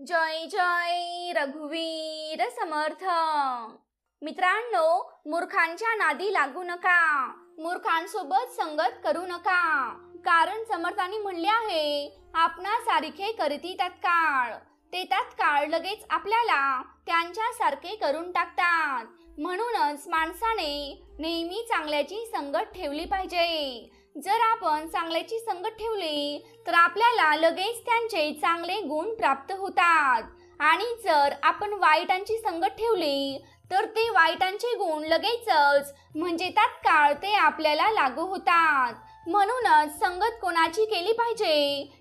जय जय रघुवीर समर्थ. मित्रांनो मूर्खांच्या नादी लागू नका. मूर्खांसोबत संगत करू नका. कारण समर्थांनी म्हणले आहे आपणा सारखे करती तत्काळ. ते तत्काळ लगेच आपल्याला त्यांच्यासारखे करून टाकतात. म्हणूनच माणसाने नेहमी चांगल्याची संगत ठेवली पाहिजे. जर आपण चांगल्याची संगत ठेवली तर आपल्याला लगेच त्यांचे चांगले गुण प्राप्त होतात. आणि जर आपण वाईटांची संगत ठेवली तर ते वाईटांचे गुण लगेचच म्हणजे तात्काळ ते आपल्याला लागू होतात. म्हणूनच संगत कोणाची केली पाहिजे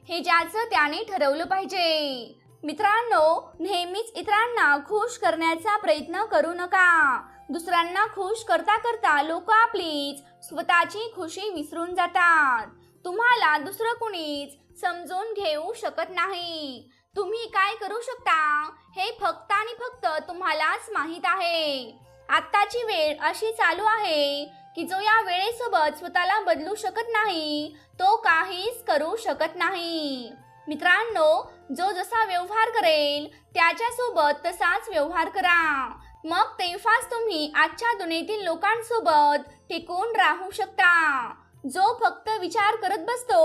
हे ज्याचं त्याने ठरवलं पाहिजे. मित्रांनो नेहमीच इतरांना खुश करण्याचा प्रयत्न करू नका. दुसऱ्यांना खुश करता करता लोक आपलीच स्वतःची खुशी विसरून जातात. तुम्हाला दुसरं कुणीच समजून घेऊ शकत नाही. तुम्ही काय करू शकता? हे फक्त आणि फक्त तुम्हालाच माहीत आहे. आत्ताची वेळ अशी चालू आहे की जो या वेळेसोबत स्वतःला बदलू शकत नाही तो काहीच करू शकत नाही. मित्रांनो जो जसा व्यवहार करेल त्याच्यासोबत तसाच व्यवहार करा. मग तेव्हाच तुम्ही आजच्या दुनियेतील लोकांसोबत टिकून राहू शकता. जो फक्त विचार करत बसतो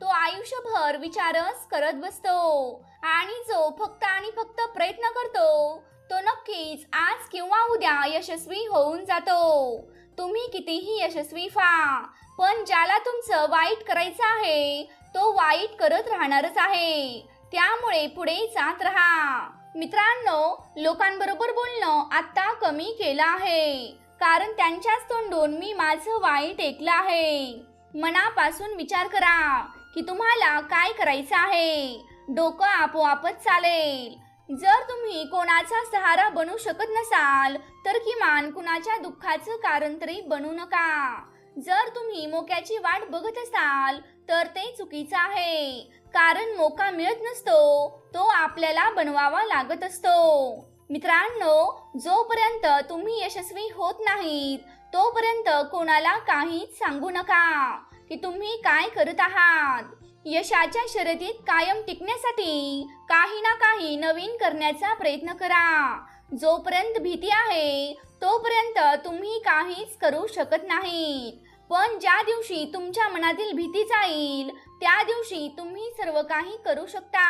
तो आयुष्यभर विचारच करत बसतो. आणि जो फक्त आणि फक्त प्रयत्न करतो तो नक्कीच आज किंवा उद्या यशस्वी होऊन जातो. तुम्ही कितीही यशस्वी व्हा पण ज्याला तुमचं वाईट करायचं आहे तो वाईट करत राहणारच आहे. त्यामुळे पुढे जात राहा. मित्रांनो लोकांबरोबर बोलणं आत्ता कमी केलं आहे. कारण त्यांच्याच तोंडून मी माझं वाईट ऐकलं आहे. मनापासून विचार करा की तुम्हाला काय करायचं आहे. डोकं आपोआपच चालेल. जर तुम्ही कोणाचा सहारा बनू शकत नसाल तर किमान कुणाच्या दुःखाचं कारण तरी बनू नका. जर तुम्ही मोक्याची वाट बघत असाल तर ते चुकीचं आहे. कारण मोका मिळत नसतो तो आपल्याला बनवावा लागत असतो. मित्रांनो जोपर्यंत तुम्ही यशस्वी होत नाहीत तोपर्यंत कोणाला काहीच सांगू नका की तुम्ही काय करत आहात. यशाच्या शर्यतीत कायम टिकण्यासाठी काही ना काही नवीन करण्याचा प्रयत्न करा. जोपर्यंत भीती आहे तोपर्यंत तुम्ही काहीच करू शकत नाहीत. पण ज्या दिवशी तुमच्या मनातील भीती जाईल त्या दिवशी तुम्ही सर्व काही करू शकता.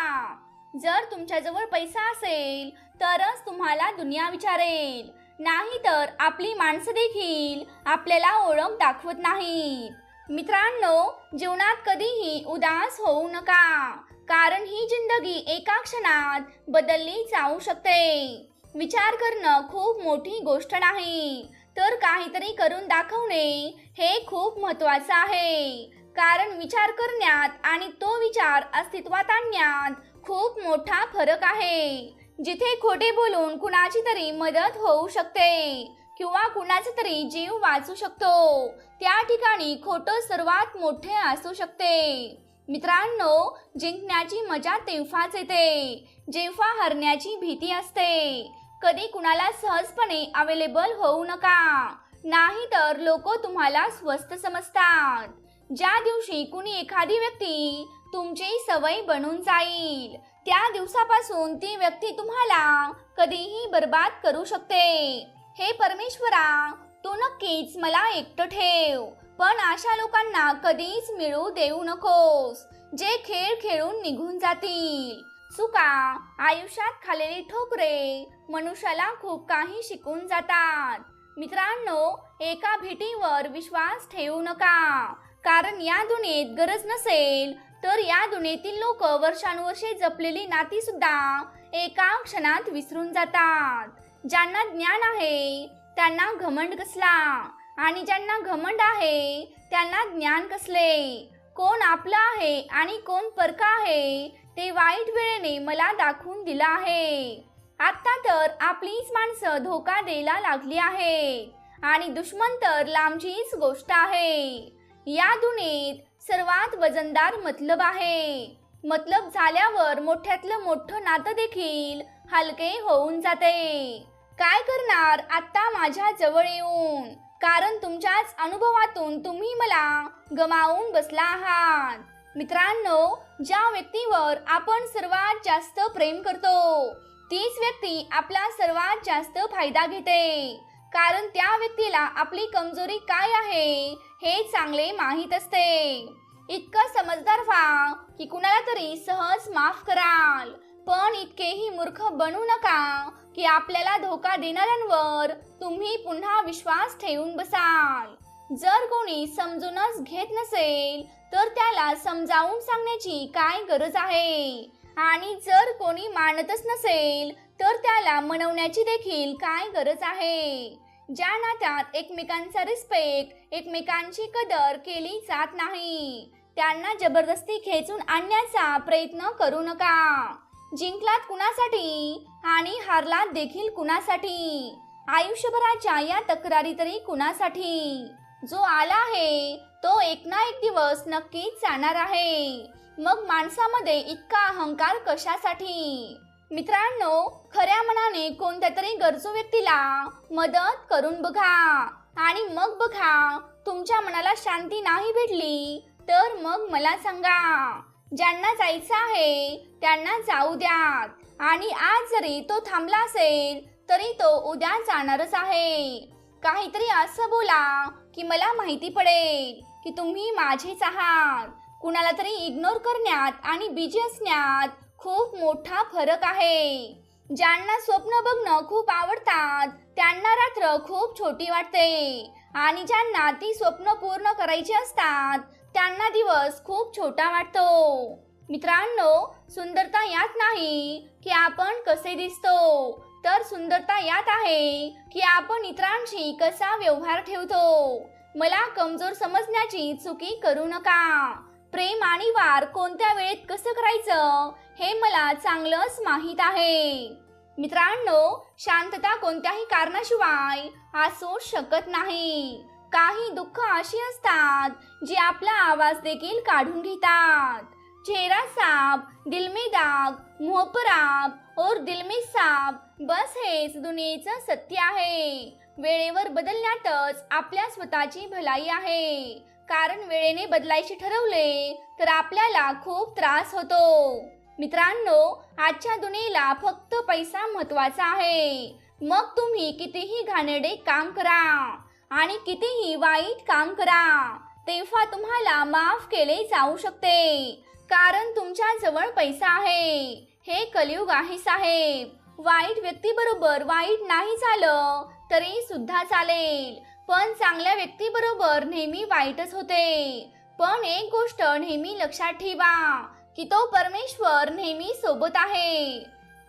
जर तुमच्याजवळ पैसा असेल तरच तुम्हाला दुनिया विचारेल. नाही तर आपली माणसं देखील आपल्याला ओळख दाखवत नाहीत. मित्रांनो जीवनात कधीही उदास होऊ नका कारण ही जिंदगी एका क्षणात बदलली जाऊ शकते. विचार करणं खूप मोठी गोष्ट नाही. तर काहीतरी करून दाखवणे हे खूप महत्त्वाचं आहे. कारण विचार करण्यात आणि तो विचार अस्तित्वात आणण्यात खूप मोठा फरक आहे. जिथे खोटे बोलून कुणाची तरी मदत होऊ शकते किंवा कुणाचा तरी जीव वाचू शकतो त्या ठिकाणी खोटं सर्वात मोठे असू शकते. मित्रांनो जिंकण्याची मजा तेव्हाच येते जेव्हा हरण्याची भीती असते. कधी कुणाला सहजपणे अवेलेबल होऊ नका. नाही तर लोक तुम्हाला स्वस्त समजतात. ज्या दिवशी कुणी एखादी व्यक्ती तुमची सवय बनून जाईल त्या दिवसापासून ती व्यक्ती तुम्हाला कधीही बर्बाद करू शकते. हे परमेश्वरा तू नक्कीच मला एकटं ठेव पण अशा लोकांना कधीच मिळू देऊ नकोस. जे खेळ खेळून निघून जातील. चुका आयुष्यात खालेली ठोकरे मनुष्याला खूप काही शिकून जातात. मित्रांनो एका भेटीवर विश्वास ठेवू नका. कारण या दुनियेत गरज नसेल तर या दुनियेतील लोक वर्षानुवर्षे जपलेली नाती सुद्धा एका क्षणात विसरून जातात. ज्यांना ज्ञान आहे त्यांना घमंड कसला? आणि ज्यांना घमंड आहे त्यांना ज्ञान कसले? कोण आपलं आहे आणि कोण परका आहे ते वाईट वेळेने मला दाखवून दिलं आहे. आत्ता तर आपलीच माणसं धोका द्यायला लागली आहे. आणि दुश्मन तर लांबचीच गोष्ट आहे. या दुनियेत सर्वात वजनदार मतलब आहे. मतलब झाल्यावर मोठ्यातलं मोठं नातं देखील हलके होऊन जाते. काय करणार आत्ता माझ्या जवळ येऊन? कारण तुमच्याच अनुभवातून तुम्ही मला गमावून बसला आहात. मित्रांनो ज्या व्यक्तीवर आपण सर्वात जास्त प्रेम करतो तीच व्यक्ती आपला सर्वात जास्त फायदा घेते. कारण त्या व्यक्तीला आपली कमजोरी काय आहे हे चांगले माहीत असते. इतकं समजदार व्हा की कुणाला तरी सहज माफ कराल. पण इतकेही मूर्ख बनू नका की आपल्याला धोका देणाऱ्यांवर तुम्ही पुन्हा विश्वास ठेवून बसाल. जर कोणी समजूनच घेत नसेल तर त्याला समजावून सांगण्याची काय गरज आहे? आणि जर कोणी मानतच नसेल तर त्याला मनवण्याची देखील काय गरज आहे? ज्या नात्यात एकमेकांचा रिस्पेक्ट एकमेकांची कदर केली जात नाही त्यांना जबरदस्ती खेचून आणण्याचा प्रयत्न करू नका. जिंकलात कुणासाठी? आणि हारलात देखील कुणासाठी? आयुष्यभराच्या या तक्रारी तरी कुणासाठी? जो आला आहे तो एक ना एक दिवस नक्कीच जाणार आहे. मग माणसामध्ये इतका अहंकार कशासाठी? मित्रांनो खऱ्या मनाने कोणत्या तरी गरजू व्यक्तीला मदत करून बघा. आणि मग बघा तुमच्या मनाला शांती नाही भेटली तर मग मला सांगा. ज्यांना जायचं आहे त्यांना जाऊ द्यात. आणि आज जरी तो थांबला असेल तरी तो उद्या जाणारच आहे. काहीतरी असं बोला की मला माहिती पडेल की तुम्ही माझेच आहात. कुणाला तरी इग्नोर करण्यात आणि बिजी असण्यात खूप मोठा फरक आहे. ज्यांना स्वप्न बघणं खूप आवडतात त्यांना रात्र खूप छोटी वाटते. आणि ज्यांना ती स्वप्न पूर्ण करायची असतात त्यांना दिवस खूप छोटा वाटतो. मित्रांनो सुंदरता यात नाही की आपण कसे दिसतो. तर सुंदरता यात आहे की आपण इतरांशी कसा व्यवहार ठेवतो. मला कमजोर समजण्याची चुकी करू नका. प्रेम आणि वार कोणत्या वेळेत कसं करायचं हे मला चांगलंच माहीत आहे. मित्रांनो शांतता कोणत्याही कारणाशिवाय असू शकत नाही. काही दुःख अशी असतात जी आपला आवाज देखील काढून घेतात. चेहरा साप दिल में दाग मुंह और दिल में साप बस हेच दुनियेचं सत्य आहे. वेळेवर बदलण्यातच आपल्या स्वतःची भलाई आहे. कारण वेळेने बदलायचे ठरवले तर आपल्याला खूप त्रास होतो. मित्रांनो आजच्या दुनियेला फक्त पैसा महत्त्वाचा आहे. मग तुम्ही कितीही घाणेरडे काम करा आणि कितीही वाईट काम करा तेव्हा तुम्हाला माफ केले जाऊ शकते. कारण तुमच्या जवळ पैसा आहे. हे कलियुग आहे साहेब. वाईट व्यक्तीबरोबर वाईट नाही झालं तरी सुद्धा चालेल. पण चांगल्या व्यक्तीबरोबर नेहमी वाईटच होते. पण एक गोष्ट नेहमी लक्षात ठेवा की तो परमेश्वर नेहमी सोबत आहे.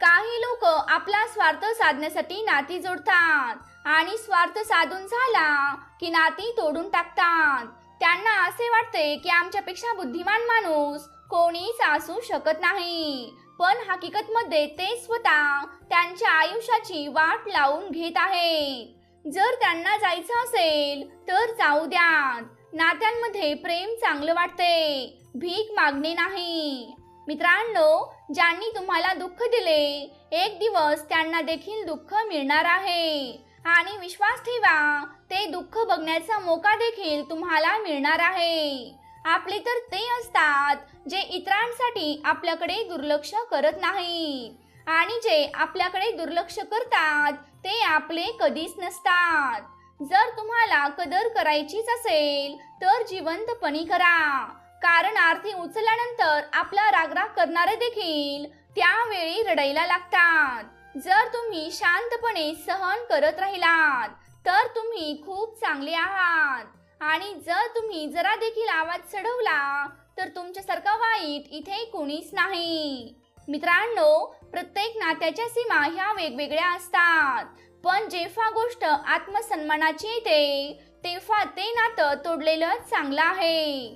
काही लोक आपला स्वार्थ साधण्यासाठी नाती जोडतात आणि स्वार्थ साधून झाला की नाती तोडून टाकतात. त्यांना असे वाटते की आमच्यापेक्षा बुद्धिमान माणूस कोणीच असू शकत नाही. पण हकीकत मध्ये ते स्वतः त्यांच्या आयुष्याची वाट लावून घेत आहे जर त्यांना जायचं असेल तर जाऊ द्या नात्यांमध्ये प्रेम चांगलं वाटते. भीक मागणे नाही. मित्रांनो ज्यांनी तुम्हाला दुःख दिले एक दिवस त्यांना देखील दुःख मिळणार आहे. आणि विश्वास ठेवा ते दुःख बघण्याचा मोका देखील तुम्हाला मिळणार आहे. आपले तर ते असतात जे इतरांसाठी आपल्याकडे दुर्लक्ष करत नाही आणि जे आपल्याकडे दुर्लक्ष करतात ते आपले कधीच नसतात. जर तुम्हाला कदर करायचीच असेल तर जिवंतपणी करा. कारण आरती उचलल्यानंतर आपला रागराग करणारे देखील त्यावेळी रडायला लागतात. जर तुम्ही शांतपणे सहन करत राहिलात तर तुम्ही खूप चांगले आहात. आणि जर तुम्ही जरा देखील आवाज चढवला तर तुमच्यासारखा वाईट इथे कोणीच नाही. मित्रांनो प्रत्येक नात्याच्या सीमा ह्या वेगवेगळ्या असतात. पण जेव्हा गोष्ट आत्मसन्मानाची येते तेव्हा ते नातं तोडलेलं चांगलं आहे.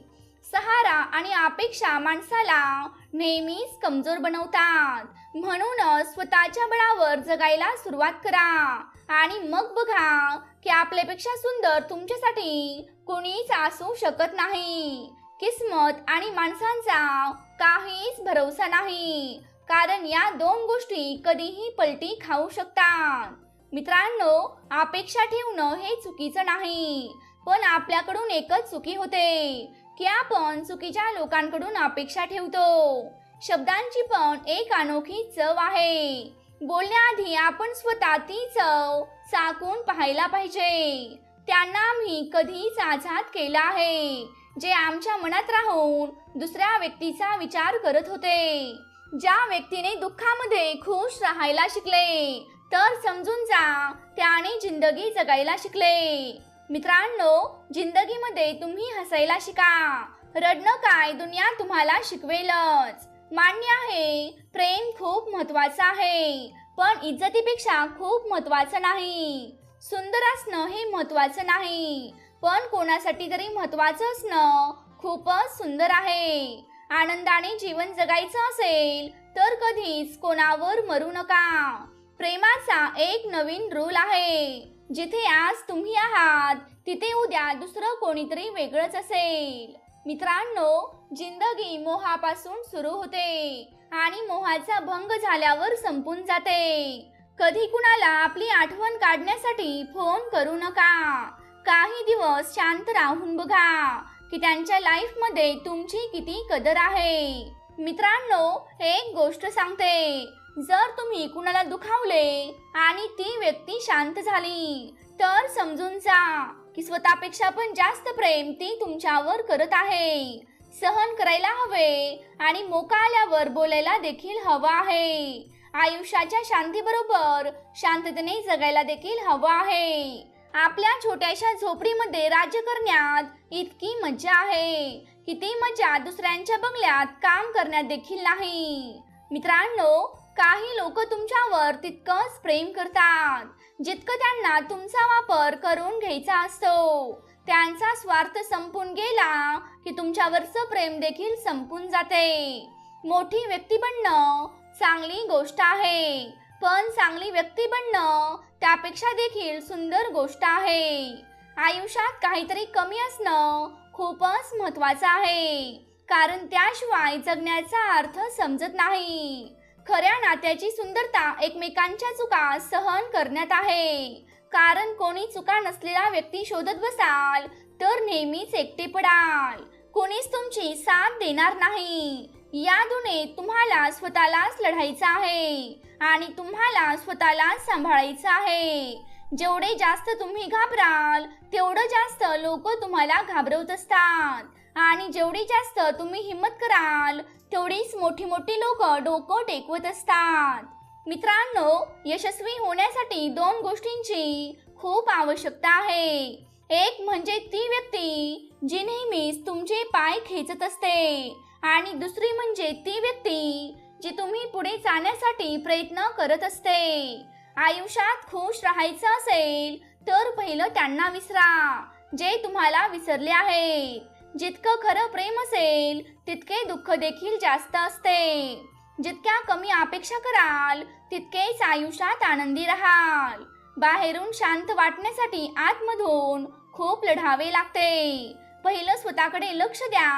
सहारा आणि अपेक्षा माणसाला नेहमीच कमजोर बनवतात. म्हणूनच स्वतःच्या बळावर जगायला सुरुवात करा. आणि मग बघा की आपल्यापेक्षा सुंदर तुमच्यासाठी कोणीच असू शकत नाही. किस्मत आणि माणसांचा काहीच भरोसा नाही. कारण या दोन गोष्टी कधीही पलटी खाऊ शकतात. मित्रांनो अपेक्षा ठेवणं हे चुकीचं नाही. पण आपल्याकडून एकच चुकी होते. की आपण चुकीच्या लोकांकडून अपेक्षा ठेवतो. शब्दांची पण एक अनोखी चव आहे. बोलण्याआधी आपण स्वतः ती चव चाकून पाहायला पाहिजे. त्यांना आम्ही कधीच आझाद केला आहे. जे आमच्या मनात राहून दुसऱ्या व्यक्तीचा विचार करत होते. ज्या व्यक्तीने दुःखामध्ये खुश राहायला शिकले तर समजून जा त्याने जिंदगी जगायला शिकले. मित्रांनो जिंदगीमध्ये तुम्ही हसायला शिका. रडणं काय दुनिया तुम्हाला शिकवेलच. मान्य आहे प्रेम खूप महत्वाचं आहे पण इज्जतीपेक्षा खूप महत्वाचं नाही. सुंदर असणं हे महत्वाचं नाही पण कोणासाठी तरी महत्वाचं असणं खूपच सुंदर आहे. आनंदाने जीवन जगायचं असेल तर कधीच कोणावर मरू नका. प्रेमाचा एक नवीन रूल आहे. जिथे आज तुम्ही आहात तिथे उद्या दुसरं कोणीतरी वेगळंच असेल. मित्रांनो जिंदगी मोहापासून सुरू होते आणि मोहाचा भंग झाल्यावर संपून जाते. कधी कुणाला आपली आठवण काढण्यासाठी फोन करू नका. काही दिवस शांत राहून बघा की त्यांच्या लाईफमध्ये तुमची किती कदर आहे. मित्रांनो एक गोष्ट सांगते. जर तुम्ही कुणाला दुखावले आणि ती व्यक्ती शांत झाली तर समजून जा की स्वतःपेक्षा पण जास्त प्रेम ती तुमच्यावर करत आहे. सहन करायला हवे आणि मोका आल्यावर बोलायला देखील हवं आहे. आयुष्याच्या शांतीबरोबर शांततेने जगायला देखील हवं आहे. आपल्या छोट्याशा झोपडीमध्ये राज्य करण्यात इतकी मजा आहे की ती मजा दुसऱ्यांच्या बंगल्यात काम करण्यात देखील नाही. मित्रांनो काही लोक तुमच्यावर तितकंच प्रेम करतात. जितकं त्यांना तुमचा वापर करून घ्यायचा असतो. त्यांचा स्वार्थ संपून गेला की तुमच्यावरचं प्रेम देखील संपून जाते. मोठी व्यक्ती बनणं चांगली गोष्ट आहे. पण चांगली व्यक्ती बनणं त्यापेक्षा देखील सुंदर गोष्ट आहे. आयुष्यात काहीतरी कमी असणं खूपच महत्वाचं आहे. कारण त्याशिवाय जगण्याचा अर्थ समजत नाही. खऱ्या नात्याची सुंदरता एकमेकांच्या चुका सहन करण्यात आहे. कारण कोणी चुका नसलेला व्यक्ती शोधत बसाल तर नेहमीच एकटे पडाल. कोणीच तुमची साथ देणार नाही. या दुनेत तुम्हाला स्वतःलाच लढायचं आहे आणि तुम्हाला स्वतःलाच सांभाळायचं आहे. जेवढे जास्त तुम्ही घाबराल तेवढं जास्त लोक तुम्हाला घाबरवत असतात. आणि जेवढी जास्त तुम्ही हिंमत कराल तेवढीच मोठी मोठी लोक डोकं टेकवत असतात. मित्रांनो यशस्वी होण्यासाठी दोन गोष्टींची खूप आवश्यकता आहे. एक म्हणजे ती व्यक्ती जी नेहमीच तुमचे पाय खेचत असते आणि दुसरी म्हणजे ती व्यक्ती जी तुम्ही पुढे जाण्यासाठी प्रयत्न करत असते. आयुष्यात खुश राहायचं असेल तर पहिलं त्यांना विसरा जे तुम्हाला विसरले आहेत. जितकं खरं प्रेम असेल तितके दुःख देखील जास्त असते. जितक्या कमी अपेक्षा कराल तितकेच आयुष्यात आनंदी राहाल. बाहेरून शांत वाटण्यासाठी आतमधून खूप लढावे लागते. पहिलं स्वतःकडे लक्ष द्या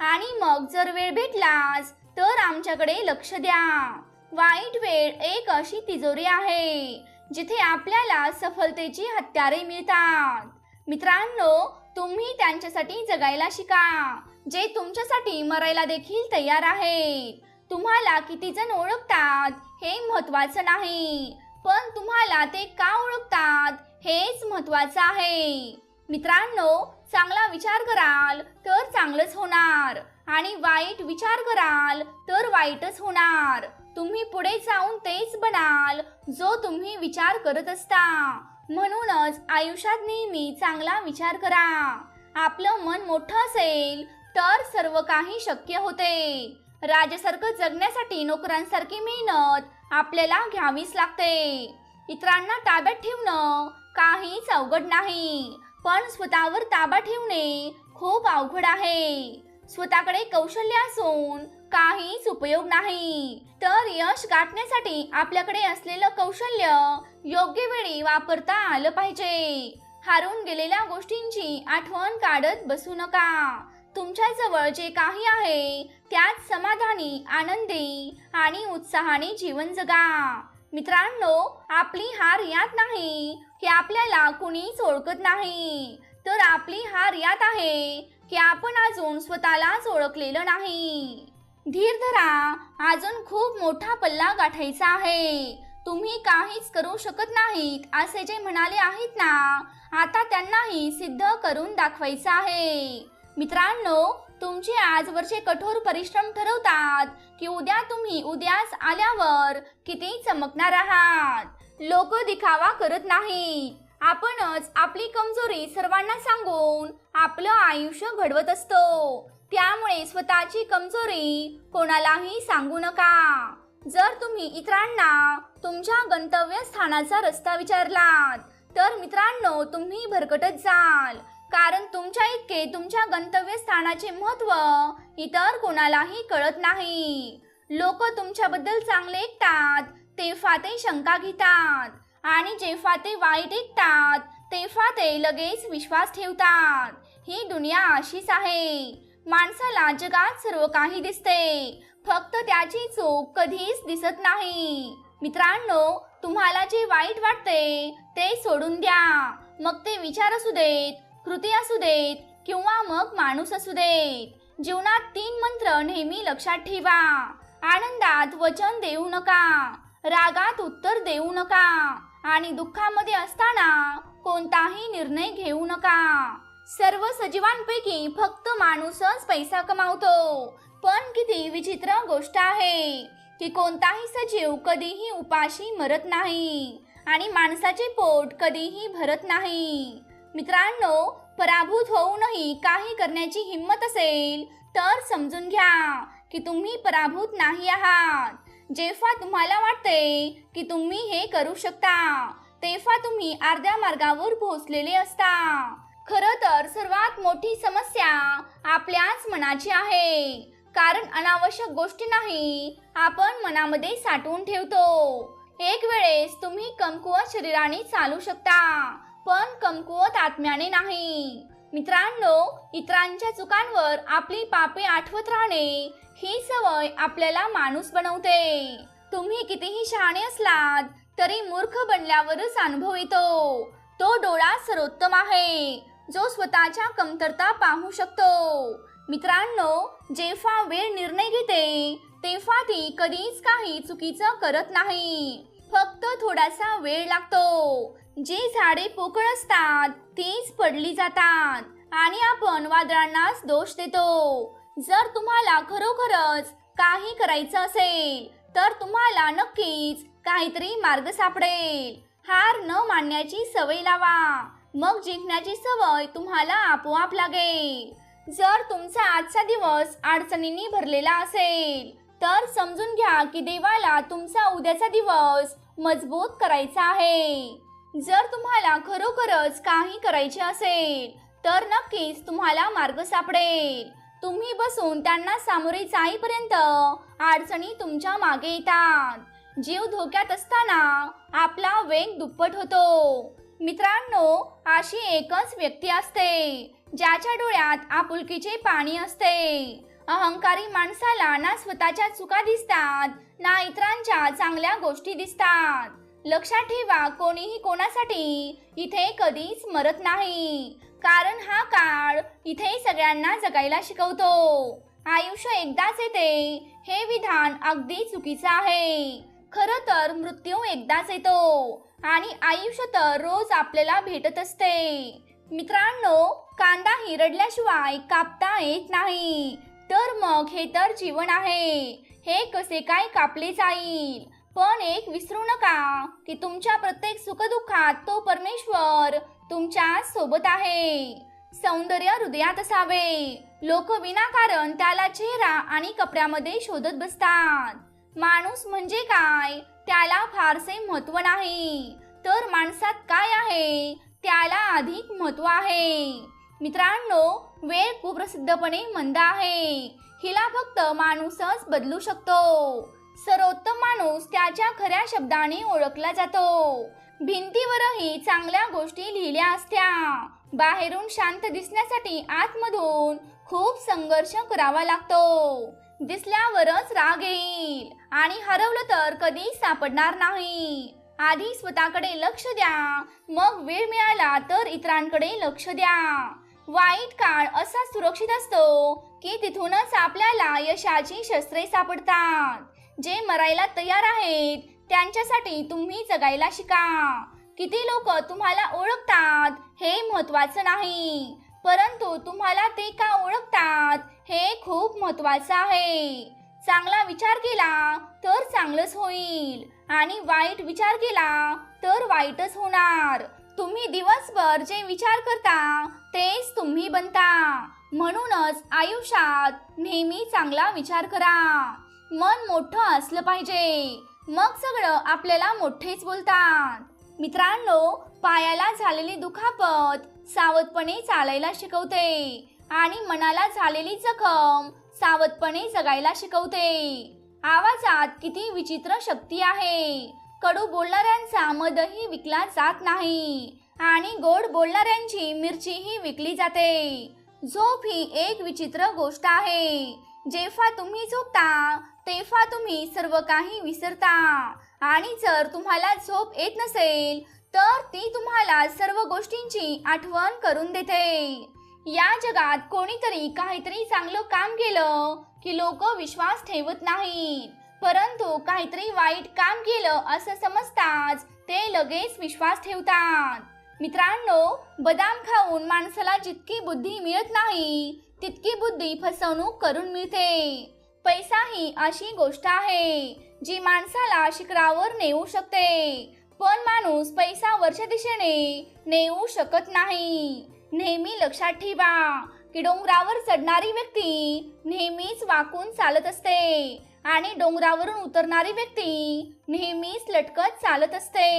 आणि मग जर वेळ भेटलाच तर आमच्याकडे लक्ष द्या. वाईट वेळ एक अशी तिजोरी आहे जिथे आपल्याला सफलतेची हत्यारे मिळतात. मित्रांनो तुम्ही त्यांच्यासाठी जगायला शिका. जे तुमच्यासाठी मरायला देखील तयार आहेत. तुम्हाला किती जण ओळखतात हे महत्वाचं नाही. पण तुम्हाला ते का ओळखतात हेच महत्वाचं आहे. मित्रांनो चांगला विचार कराल तर चांगलंच होणार आणि वाईट विचार कराल तर वाईटच होणार. तुम्ही पुढे जाऊन तेच बनाल जो तुम्ही विचार करत असता. म्हणूनच आयुष्यात नेहमी चांगला विचार करा. आपलं मन मोठं असेल तर सर्व काही शक्य होते. राजासारखं जगण्यासाठी नोकरांसारखी मेहनत आपल्याला घ्यावीच लागते. इतरांना ताब्यात ठेवणं काहीच अवघड नाही पण स्वतःवर ताबा ठेवणे खूप अवघड आहे. स्वतःकडे कौशल्य असून काहीच उपयोग नाही. तर यश गाठण्यासाठी आपल्याकडे असलेलं कौशल्य योग्य वेळी वापरता आलं पाहिजे. हारून गेलेल्या गोष्टींची आठवण काढत बसू नका. तुमच्याजवळ जे काही आहे त्यात समाधानी आनंदी आणि उत्साहाने जीवन जगा. मित्रांनो आपली हार यात नाही. की आपल्याला कुणीच ओळखत नाही. तर आपली हार यात आहे की आपण अजून स्वतःलाच ओळखलेलं नाही. धीर धरा अजून खूप मोठा पल्ला गाठायचा आहे. तुम्ही काहीच करू शकत नाहीत असे जे म्हणाले आहेत ना आता त्यांनाही सिद्ध करून दाखवायचं आहे. मित्रांनो तुमचे आजवरचे कठोर परिश्रम ठरवतात की उद्या तुम्ही उद्याच आल्यावर किती चमकणार आहात. लोक दिखावा करत नाहीत. आपणच आपली कमजोरी सर्वांना सांगून आपलं आयुष्य घडवत असतो. त्यामुळे स्वतःची कमजोरी कोणालाही सांगू नका. जर तुम्ही इतरांना तुमच्या गंतव्य स्थानाचा रस्ता विचारलात तर मित्रांनो तुम्ही भरकटत जाल. कारण तुमच्या इतके तुमच्या गंतव्य स्थानाचे महत्त्व इतर कोणालाही कळत नाही. लोक तुमच्याबद्दल चांगले ऐकतात तेव्हा ते शंका घेतात. आणि जेव्हा ते वाईट ऐकतात तेव्हा ते लगेच विश्वास ठेवतात. ही दुनिया अशीच आहे. माणसाला जगात सर्व काही दिसते. फक्त त्याची चूक कधीच दिसत नाही. मित्रांनो तुम्हाला जे वाईट वाटते ते सोडून द्या. मग ते विचार असू देत कृती असू देत किंवा मग माणूस असू देत. जीवनात तीन मंत्र नेहमी लक्षात ठेवा. आनंदात वचन देऊ नका. रागात उत्तर देऊ नका. आणि दुःखामध्ये असताना कोणताही निर्णय घेऊ नका. सर्व सजीवांपैकी फक्त माणूसच पैसा कमावतो. पण किती विचित्र गोष्ट आहे की कोणताही सजीव कधीही उपाशी मरत नाही आणि माणसाचे पोट कधीही भरत नाही. मित्रांनो पराभूत होऊनही काही करण्याची हिंमत असेल तर समजून घ्या की तुम्ही पराभूत नाही आहात. जेव्हा तुम्हाला वाटते की तुम्ही हे करू शकता तेव्हा तुम्ही अर्ध्या मार्गावर पोहोचलेले असता. खरं तर सर्वात मोठी समस्या आपल्याच मनाची आहे. कारण अनावश्यक गोष्टी नाही आपण मनामध्ये साठवून ठेवतो. एक वेळेस तुम्ही कमकुवत शरीराने चालू शकता पण कमकुवत आत्म्याने नाही. मित्रांनो इतरांच्या चुकांवर आपली पापे आठवत राहणे ही सवय आपल्याला माणूस बनवते. तुम्ही कितीही शहाणे असलात तरी मूर्ख बनल्यावरच अनुभव येतो. तो डोळा सर्वोत्तम आहे. जो स्वतःच्या कमतरता पाहू शकतो. मित्रांनो जेव्हा वेळ निर्णय घेते तेव्हा ती कधीच काही चुकीचं करत नाही. फक्त थोडासा वेळ लागतो. जे झाडे पोकळ असतात तीच पडली जातात आणि आपण वादळांनाच दोष देतो. जर तुम्हाला खरोखरच काही करायचं असेल तर तुम्हाला नक्कीच काहीतरी मार्ग सापडेल. हार न मानण्याची सवय लावा. मग जिंकण्याची सवय तुम्हाला आपोआप लागेल. जर तुमचा आजचा दिवस अडचणींनी भरलेला असेल तर समजून घ्या की देवाला तुमचा उद्याचा दिवस मजबूत करायचा आहे. जर तुम्हाला खरोखरच काही करायचे असेल तर नक्कीच तुम्हाला मार्ग सापडेल. तुम्ही बसून त्यांना सामोरे जाईपर्यंत अडचणी तुमच्या मागे येतात. जीव धोक्यात असताना आपला वेग दुप्पट होतो. मित्रांनो अशी एकच व्यक्ती असते ज्याच्या डोळ्यात आपुलकीचे पाणी असते. अहंकारी माणसाला ना स्वतःच्या चुका दिसतात ना इतरांच्या चांगल्या गोष्टी दिसतात. लक्षात ठेवा कोणीही कोणासाठी इथे कधीच मरत नाही. कारण हा काळ इथे सगळ्यांना जगायला शिकवतो. आयुष्य एकदाच येते हे विधान अगदी चुकीचं आहे. खरं तर मृत्यू एकदाच येतो. आणि आयुष्य तर रोज आपल्याला भेटत असते. मित्रांनो कांदा हिरडल्याशिवाय कापता येत नाही. तर मग हे तर जीवन आहे. हे कसे काय कापले जाईल? पण एक विसरू नका की तुमच्या प्रत्येक सुखदुःखात तो परमेश्वर तुमच्यासोबत आहे. सौंदर्य हृदयात असावे. लोक विनाकारण त्याला चेहरा आणि कपड्यामध्ये शोधत बसतात. माणूस म्हणजे काय? त्याला फारसे महत्त्व नाही. तर माणसात काय आहे? त्याला अधिक महत्त्व आहे. मित्रांनो वेळ कुप्रसिद्धपणे मंद आहे. हिला फक्त माणूसच बदलू शकतो. सर्वोत्तम माणूस त्याच्या खऱ्या शब्दाने ओळखला जातो. भिंतीवरही चांगल्या गोष्टी लिहिल्या असत्या. बाहेरून शांत दिसण्यासाठी आतमधून खूप संघर्ष करावा लागतो. दिसल्यावरच राग येईल. आणि हरवलं तर कधी सापडणार नाही. आधी स्वतःकडे लक्ष द्या. मग वेळ मिळाला तर इतरांकडे लक्ष द्या. वाईट काळ असा सुरक्षित असतो की तिथूनच आपल्याला यशाची शस्त्रे सापडतात. जे मरायला तयार आहेत त्यांच्यासाठी तुम्ही जगायला शिका. किती लोक तुम्हाला ओळखतात हे महत्वाचं नाही. परंतु तुम्हाला ते का ओळखतात? हे खूप महत्वाचं आहे. चांगला विचार केला तर चांगलंच होईल. आणि वाईट विचार केला तर वाईटच होणार. तुम्ही दिवसभर जे विचार करता तेच तुम्ही बनता. म्हणूनच आयुष्यात नेहमी चांगला विचार करा. मन मोठं असलं पाहिजे. मग सगळं आपल्याला मोठेच बोलतात. मित्रांनो पायाला झालेली दुखापत सावधपणे चालायला शिकवते आणि मनाला झालेली जखम सावधपणे जगायला शिकवते. आवाजात किती विचित्र शक्ती आहे. कडू बोलणाऱ्यांचा मदही विकला जात नाही आणि गोड बोलणाऱ्यांची मिरचीही विकली जाते. झोप ही एक विचित्र गोष्ट आहे. जेव्हा तुम्ही झोपता तेव्हा तुम्ही सर्व काही विसरता आणि जर तुम्हाला झोप येत नसेल तर ती तुम्हाला सर्व गोष्टींची आठवण करून देते. या जगात कोणीतरी काहीतरी चांगलं काम केलं की लोक विश्वास ठेवत नाहीत. परंतु काहीतरी वाईट काम केलं असं समजताच ते लगेच विश्वास ठेवतात. मित्रांनो बदाम खाऊन माणसाला जितकी बुद्धी मिळत नाही तितकी बुद्धी फसवणूक करून मिळते. पैसा ही अशी गोष्ट आहे जी माणसाला शिखरावर नेऊ शकते. पण माणूस पैसा वरच्या दिशेने नेऊ शकत नाही. नेहमी लक्षात ठेवा की डोंगरावर चढणारी व्यक्ती नेहमीच वाकून चालत असते आणि डोंगरावरून उतरणारी व्यक्ती नेहमीच लटकत चालत असते.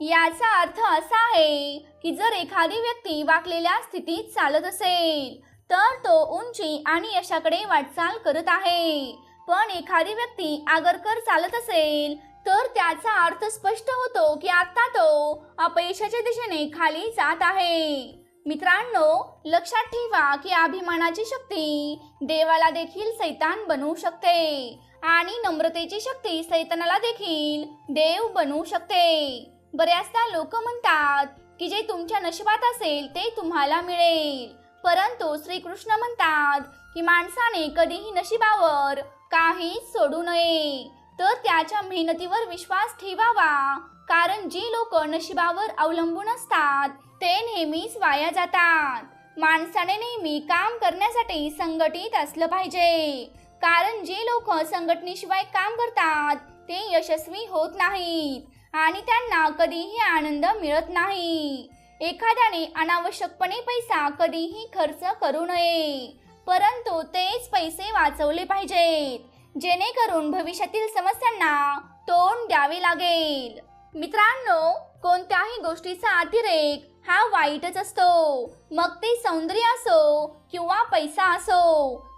याचा अर्थ असा आहे की जर एखादी व्यक्ती वाकलेल्या स्थितीत चालत असेल तर तो उंची आणि यशाकडे वाटचाल करत आहे. पण एखादी व्यक्ती आगरकर चालत असेल तर त्याचा अर्थ स्पष्ट होतो की आता तो अपयशाच्या दिशेने खाली जात आहे. मित्रांनो लक्षात ठेवा की अभिमानाची शक्ती देवाला देखील सैतान बनवू शकते आणि नम्रतेची शक्ती सैतानाला देखील देव बनवू शकते. बऱ्याचदा लोक म्हणतात की जे तुमच्या नशिबात असेल ते तुम्हाला मिळेल. परंतु श्रीकृष्ण म्हणतात की माणसाने कधीही नशिबावर काहीच सोडू नये. तर त्याच्या मेहनतीवर विश्वास ठेवावा. कारण जी लोक नशिबावर अवलंबून असतात ते नेहमीच वाया जातात. माणसाने नेहमी काम करण्यासाठी संघटित असलं पाहिजे. कारण जे लोक संघटनेशिवाय काम करतात ते यशस्वी होत नाहीत आणि त्यांना कधीही आनंद मिळत नाही. एखाद्याने अनावश्यकपणे पैसा कधीही खर्च करू नये परंतु तेच पैसे वाचवले पाहिजेत. जेणेकरून भविष्यातील समस्यांना तोंड द्यावे लागेल. मित्रांनो कोणत्याही गोष्टीचा अतिरेक हा वाईटच असतो. मग ते सौंदर्य असो किंवा पैसा असो.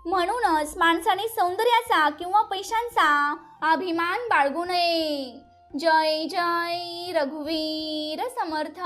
म्हणूनच माणसाने सौंदर्याचा किंवा पैशांचा अभिमान बाळगू नये. जय जय रघुवीर समर्थ.